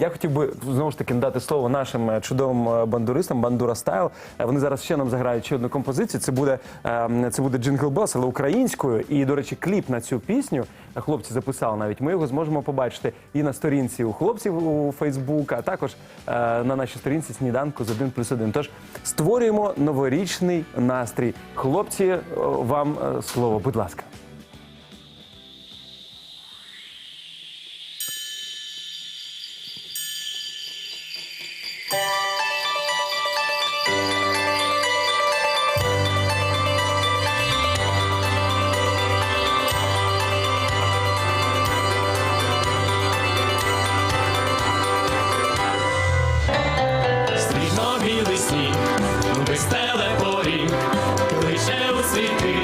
Я хотів би знову ж таки надати слово нашим е, чудовим е, бандуристам, бандура стайл. Е, Вони зараз ще нам заграють ще одну композицію. Це буде е, це буде Джингл Белс, але українською. І, до речі, кліп на цю пісню хлопці записали навіть. Ми його зможемо побачити і на сторінці у хлопців у Фейсбук, а також на нашій сторінці сніданку з 1 плюс 1. Тож створюємо новорічний настрій. Хлопці, вам слово, будь ласка. Стрійно білий сніг, без телепорі, лише у світи,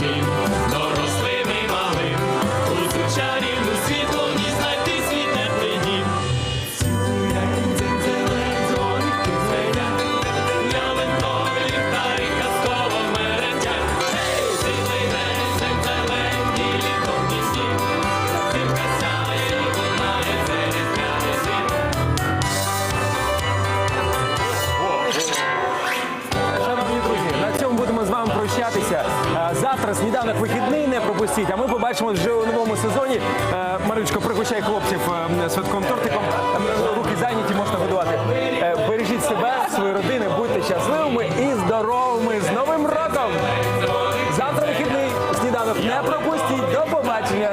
усім, дорослим і малим, у цю чарівну світлу ні знайти свій теплий дім. Шановні друзі, на цьому будемо з вами прощатися. Завтра сніданок вихідний, не пропустіть. А ми побачимось вже у новому сезоні. Е, Маричко, пригощай хлопців е, святковим тортиком. Руки зайняті, можна годувати. Е, Бережіть себе, свої родини, будьте щасливими і здоровими. З Новим роком! Завтра вихідний сніданок. Не пропустіть. До побачення.